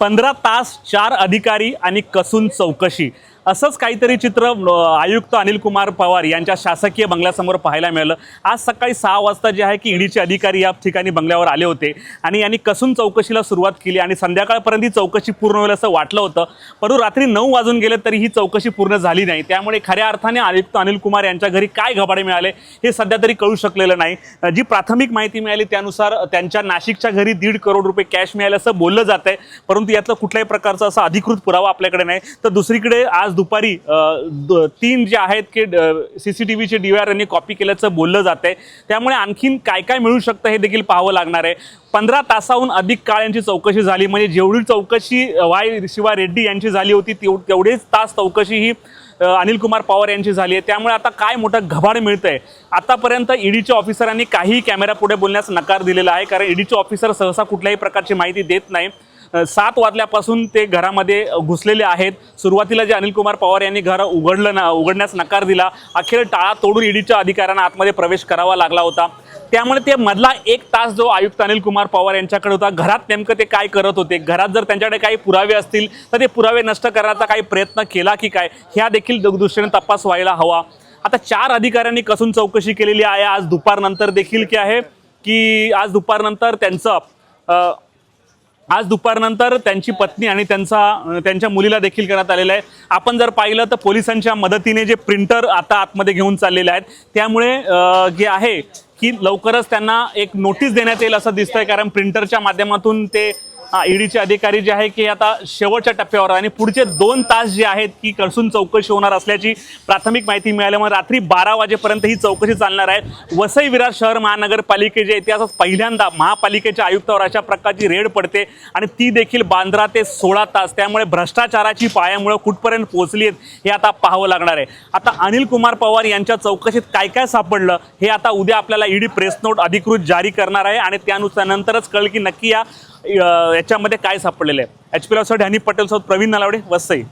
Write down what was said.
पंधरा तास चार अधिकारी आणि कसून चौकशी. असंच काहीतरी चित्र आयुक्त अनिल कुमार पवार यांच्या शासकीय बंगल्यासमोर पाहायला मिळालं. आज सकाळी सहा वाजता जे आहे की ईडीचे अधिकारी या ठिकाणी बंगल्यावर आले होते आणि यांनी कसून चौकशीला सुरुवात केली आणि संध्याकाळपर्यंत ही चौकशी पूर्ण होईल असं वाटलं होतं. परंतु रात्री नऊ वाजून गेले तरी ही चौकशी पूर्ण झाली नाही. त्यामुळे खऱ्या अर्थाने आयुक्त अनिल कुमार यांच्या घरी काय घबाडे मिळाले हे सध्या तरी कळू शकलेलं नाही. जी प्राथमिक माहिती मिळाली त्यानुसार त्यांच्या नाशिकच्या घरी दीड करोड रुपये कॅश मिळाले असं बोललं जात आहे परंतु यातलं कुठल्याही प्रकारचा असा अधिकृत पुरावा आपल्याकडे नाही. तर दुसरीकडे आज दुपारी द- तीन जे आहेत की सी सी टी व्हीचे डी आर यांनी कॉपी केल्याचं बोललं जात आहे त्यामुळे आणखीन काय काय मिळू शकतं हे देखील पाहावं लागणार आहे. पंधरा तासाहून अधिक काळ यांची चौकशी झाली. म्हणजे जेवढी चौकशी वाय शिवा रेड्डी यांची झाली होती तेव- तेवढेच तास चौकशी ही अनिल कुमार पवार यांची झाली आहे. त्यामुळे आता काय मोठं घबाड मिळतंय? आतापर्यंत ईडीच्या ऑफिसरांनी काही कॅमेरा पुढे बोलण्यास नकार दिलेला आहे. कारण ईडीचे ऑफिसर सहसा कुठल्याही प्रकारची माहिती देत नाही. सात वाजल्यापासून ते घरामध्ये घुसलेले आहेत. सुरुवातीला जे अनिल कुमार पवार यांनी घर उघडलं ना उघडण्यास नकार दिला अखेर टाळा तोडून ईडीच्या अधिकाऱ्यांना आतमध्ये प्रवेश करावा लागला होता. त्यामुळे ते मधला एक तास जो आयुक्त अनिल कुमार पवार यांच्याकडे होता घरात नेमकं ते काय करत होते? घरात जर त्यांच्याकडे काही पुरावे असतील तर ते पुरावे नष्ट करण्याचा काही प्रयत्न केला की काय? ह्या देखील दृष्टीने तपास व्हायला हवा. आता चार अधिकाऱ्यांनी कसून चौकशी केलेली आहे. आज दुपारनंतर देखील की आहे की आज दुपारनंतर त्यांचं आज दुपारनंतर त्यांची पत्नी आणि त्यांचा त्यांच्या मुलीला देखील करण्यात आलेलं आहे. आपण जर पाहिलं तर पोलिसांच्या मदतीने जे प्रिंटर आता आतमध्ये घेऊन चाललेले आहेत त्यामुळे जे आहे की लवकरच त्यांना एक नोटीस देण्यात येईल असं दिसतंय कारण प्रिंटरच्या माध्यमातून ते ईडीचे अधिकारी जे आहे की आता शेवटच्या टप्प्यावर आणि पुढचे दोन तास जे आहेत की कसून चौकशी होणार असल्याची प्राथमिक माहिती मिळाल्यामुळे रात्री बारा वाजेपर्यंत ही चौकशी चालणार आहे. वसई विरार शहर महानगरपालिकेच्या इतिहासात पहिल्यांदा महापालिकेच्या आयुक्तावर अशा प्रकारची रेड पडते आणि ती देखील बांद्रा ते सोळा तास. त्यामुळे भ्रष्टाचाराची पायामुळं कुठपर्यंत पोहोचली आहेत हे आता पाहावं लागणार आहे. आता अनिल कुमार पवार यांच्या चौकशीत काय काय सापडलं हे आता उद्या आपल्याला ईडी प्रेस नोट अधिकृत जारी करणार आहे आणि त्यानुसार नंतरच कळलं की नक्की या याच्यामध्ये काय सापडलेलं आहे? एच पी साठी हनी पटेल सोबत प्रवीण नलावडे वसई.